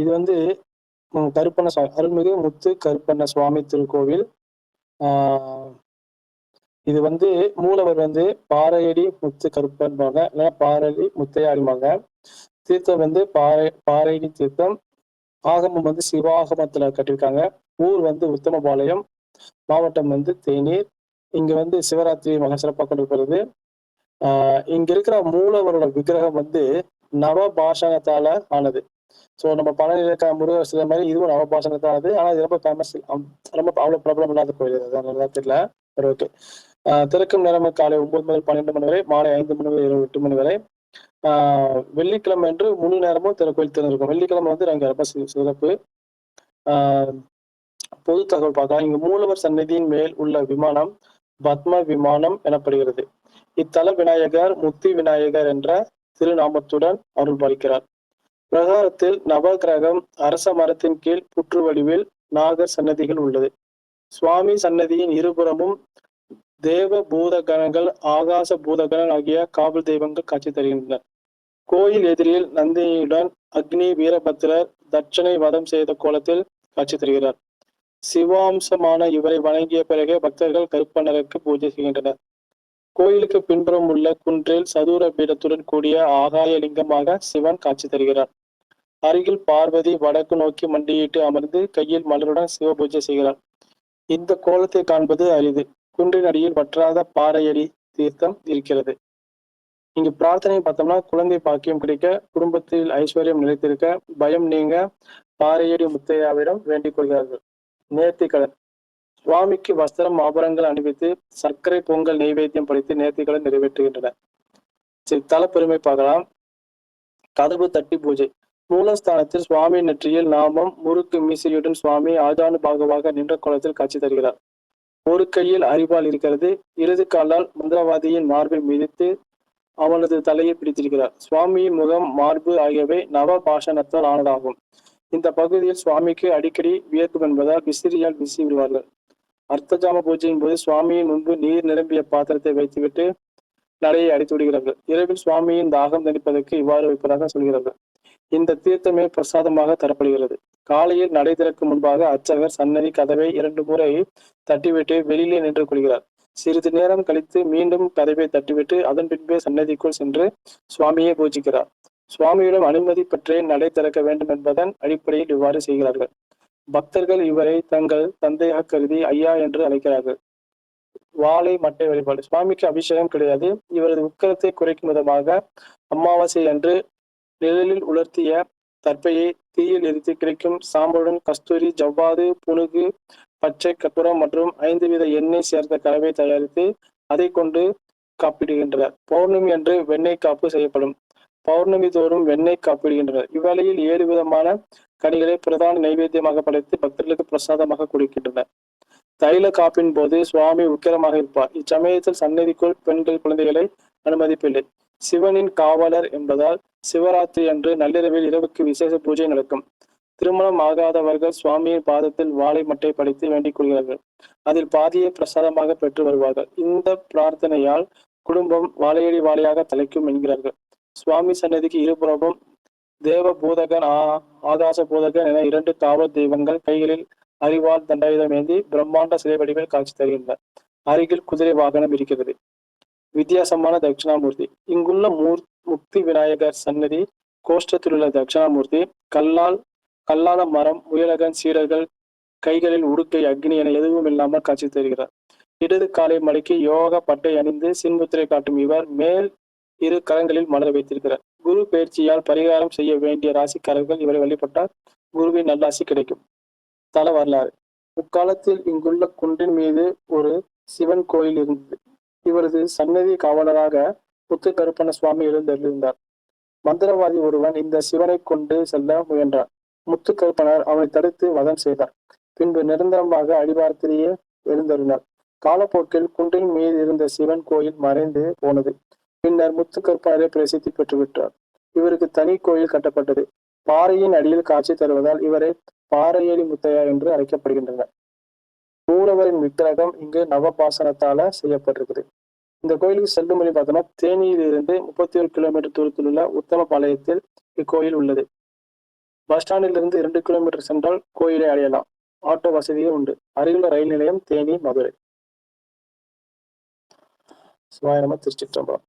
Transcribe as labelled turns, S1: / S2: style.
S1: இது வந்து கருப்பண்ண சுவாமி அருள்மிகு முத்து கருப்பண்ண சுவாமி திருக்கோவில். ஆஹ் இது வந்து மூலவர் வந்து பாறையடி முத்து கருப்பன்பாங்க இல்லைன்னா பாறையடி முத்தையாடிம்பாங்க. தீர்த்தம் வந்து பாறை பாறையடி தீர்த்தம். ஆகமம் வந்து சிவாகமத்துல கட்டியிருக்காங்க ஊர் வந்து உத்தமபாளையம். மாவட்டம் வந்து தேநீர். இங்க வந்து சிவராத்திரி மக சிறப்பாக கொண்டிருக்கிறது ஆஹ் இங்க இருக்கிற மூலவரோட விக்கிரகம் வந்து நவபாஷகத்தால ஆனது. ஸோ நம்ம பழனி முருகர் சில மாதிரி இதுவும் நவ பாஷணத்தானது இது ரொம்ப ஃபேமஸ் ரொம்ப அவ்வளவு ப்ராப்ளம் இல்லாத கோயில் அதனால தெரியல. சரி ஓகே திறக்கும் நேரம் காலை ஒன்பது முதல் பன்னெண்டு மணி வரை மாலை ஐந்து மணி வரை இரவு எட்டு மணி வரை. ஆஹ் வெள்ளிக்கிழமை என்று முழு நேரமும் திற கோயில் திறந்திருக்கும் வெள்ளிக்கிழமை வந்து அங்க ரொம்ப சிறப்பு. ஆஹ் பொது தகவல் பார்க்கலாம். இங்கு மூலவர் சந்நிதியின் மேல் உள்ள விமானம் பத்ம விமானம் எனப்படுகிறது. இத்தல விநாயகர் முத்தி விநாயகர் என்ற திருநாமத்துடன் அருள் பாலிக்கிறார் பிரகாரத்தில் நவகிரகம் அரச மரத்தின் கீழ் புற்று வடிவில் நாகர் சன்னதிகள் உள்ளது. சுவாமி சன்னதியின் இருபுறமும் தேவ பூதகணங்கள் ஆகாச பூதகணன் ஆகிய காவல் தெய்வங்கள் காட்சி தருகின்றன. கோயில் எதிரில் நந்தினியுடன் அக்னி வீரபத்திரர் தட்சணை வதம் செய்த கோலத்தில் காட்சி தருகிறார். சிவாம்சமான இவரை வணங்கிய பிறகு பக்தர்கள் கருப்பண்ணருக்கு பூஜை செய்கின்றனர். கோயிலுக்கு பின்புறம் உள்ள குன்றில் சதுர பீடத்துடன் கூடிய ஆகாய லிங்கமாக சிவன் காட்சி தருகிறார். அருகில் பார்வதி வடக்கு நோக்கி மண்டியிட்டு அமர்ந்து கையில் மலருடன் சிவ பூஜை செய்கிறார் இந்த கோலத்தை காண்பது அரிது. குன்றின் அடியில் வற்றாத பாறையடி தீர்த்தம் இருக்கிறது. இங்கு பிரார்த்தனை பார்த்தோம்னா குழந்தை பாக்கியம் கிடைக்க குடும்பத்தில் ஐஸ்வர்யம் நிலைத்திருக்க பயம் நீங்க பாறையடி முத்தையாவிடம் வேண்டிக் கொள்கிறார்கள். நேர்த்திக்கடன் சுவாமிக்கு வஸ்திரம் ஆபரங்கள் அணிவித்து சர்க்கரை பொங்கல் நெய்வேத்தியம் படைத்து நேர்த்திக்கடன் நிறைவேற்றுகின்றனர். சரி தல பெருமை பார்க்கலாம். கதவு தட்டி பூஜை. மூலஸ்தானத்தில் சுவாமி நெற்றியில் நாமம் முறுக்கு மீசையுடன் சுவாமி ஆஜானு பாகவாக நின்ற கோலத்தில் காட்சி தருகிறார். ஒரு கையில் அறிவால் இருக்கிறது இடது காலால் மந்திரவாதியின் மார்பில் மிதித்து அவனது தலையை பிடித்திருக்கிறார். சுவாமியின் முகம் மார்பு ஆகியவை நவ பாஷணத்தால் ஆனதாகும். இந்த பகுதியில் சுவாமிக்கு அடிக்கடி வியர்க்கும் என்பதால் விசிறியால் வீசி விடுவார்கள். அர்த்தஜாம பூஜையின் போது சுவாமியின் முன்பு நீர் நிரம்பிய பாத்திரத்தை வைத்துவிட்டு நடையை அடித்து விடுகிறார்கள். இரவில் சுவாமியின் தாகம் தணிப்பதற்கு இவ்வாறு வைப்பதாக சொல்கிறார்கள். இந்த தீர்த்தமே பிரசாதமாக தரப்படுகிறது. காலையில் நடை திறக்கும் முன்பாக அர்ச்சகர் சன்னதி கதவை இரண்டு முறை தட்டிவிட்டு வெளியிலே நின்று கொள்கிறார். சிறிது நேரம் கழித்து மீண்டும் கதவை தட்டிவிட்டு அதன் பின்பே சன்னதிக்குள் சென்று சுவாமியை பூஜிக்கிறார். சுவாமியிடம் அனுமதி பெற்றே நடை திறக்க வேண்டும் என்பதன் அடிப்படையில் இவ்வாறு செய்கிறார்கள். பக்தர்கள் இவரை தங்கள் தந்தையாக கருதி ஐயா என்று அழைக்கிறார்கள். வாழை மட்டை வழிபாடு. சுவாமிக்கு அபிஷேகம் கிடையாது. இவரது உக்கரத்தை குறைக்கும் விதமாக அமாவாசை அன்று நிழலில் உலர்த்திய தற்பையை தீயில் எரித்து கிடைக்கும் சாம்பலுடன் கஸ்தூரி ஜவ்வாது புனுகு பச்சை கற்பூரம் மற்றும் ஐந்து வித எண்ணெய் சேர்ந்த கலவை தயாரித்து அதை கொண்டு காப்பிடுகின்றனர். பௌர்ணமி அன்று வெண்ணெய் காப்பு செய்யப்படும். பௌர்ணமி தோறும் வெண்ணெய் காப்பிடுகின்றனர். இவ்வேளையில் ஏழு விதமான கனிகளை பிரதான நைவேத்தியமாக படைத்து பக்தர்களுக்கு பிரசாதமாக கொடுக்கின்றனர். தைல காப்பின் போது சுவாமி உக்கிரமாக இருப்பார். இச்சமயத்தில் சன்னதிக்குள் பெண்கள் குழந்தைகளை அனுமதிப்பில்லை சிவனின் காவலர் என்பதால் சிவராத்திரி அன்று நள்ளிரவில் இரவுக்கு விசேஷ பூஜை நடக்கும். திருமணம் ஆகாதவர்கள் சுவாமியின் பாதத்தில் வாழை மட்டை படித்து வேண்டிக் கொள்கிறார்கள். அதில் பாதியை பிரசாதமாக பெற்று வருவார்கள். இந்த பிரார்த்தனையால் குடும்பம் வாழையடி வாழையாக தலைக்கும் என்கிறார்கள். சுவாமி சன்னதிக்கு இருபுறமும் தேவ பூதகன் ஆ ஆகாச பூதகன் என இரண்டு காவல் தெய்வங்கள் கைகளில் அறிவால் தண்டாயுதம் ஏந்தி பிரம்மாண்ட சிலை வடிவில் காட்சி தருகின்றனர். அருகில் குதிரை வாகனம் இருக்கிறது. வித்தியாசமான தட்சிணாமூர்த்தி. இங்குள்ள மூர் முக்தி விநாயகர் சன்னதி கோஷ்டத்தில் உள்ள தட்சிணாமூர்த்தி கல்லால் கல்லாத மரம் முயலகன் சீடர்கள் கைகளில் உடுக்கை அக்னி என எதுவும் இல்லாமல் காட்சி தருகிறார். இடது காலை மடக்கி யோக பட்டை அணிந்து சின்முத்திரை காட்டும் இவர் மேல் இரு கரங்களில் மலர் வைத்திருக்கிறார். குரு பயிற்சியால் பரிகாரம் செய்ய வேண்டிய ராசிக்காரர்கள் இவரை வழிபட்டால் குருவின் நல்லாசி கிடைக்கும். தல வரலாறு. முக்காலத்தில் இங்குள்ள குன்றின் மீது ஒரு சிவன் கோயில் இருந்தது. இவரது சன்னதி காவலராக முத்து கருப்பண்ண சுவாமி எழுந்தெழுந்தார் மந்திரவாதி ஒருவன் இந்த சிவனை கொண்டு செல்ல முயன்றார் முத்து கருப்பனர் அவனை தடுத்து வதம் செய்தார். பின்பு நிரந்தரமாக அடிவாரத்திலேயே எழுந்தருளினார். காலப்போக்கில் குன்றின் மீது இருந்த சிவன் கோயில் மறைந்து போனது. பின்னர் முத்து கருப்பனரை பிரசித்தி பெற்றுவிட்டார். இவருக்கு தனி கோயில் கட்டப்பட்டது. பாறையின் அடியில் காட்சி தருவதால் இவரை பாறையடி முத்தையா என்று அழைக்கப்படுகின்றனர். மூலவரின் விக்கிரகம் இங்கு நவபாசனத்தால செய்யப்பட்டிருக்குது. இந்த கோயிலுக்கு செல்லும் வழி பார்த்தோம்னா தேனியில் இருந்து முப்பத்தி ஒரு கிலோமீட்டர் தூரத்தில் உள்ள உத்தமபாளையத்தில் இக்கோயில் உள்ளது. பஸ் ஸ்டாண்டில் இருந்து இரண்டு கிலோமீட்டர் சென்றால் கோயிலை அடையலாம். ஆட்டோ வசதியும் உண்டு. அருகிலுள்ள ரயில் நிலையம் தேனி மதுரை. சிவாய திருச்சிற்றம்பலம்.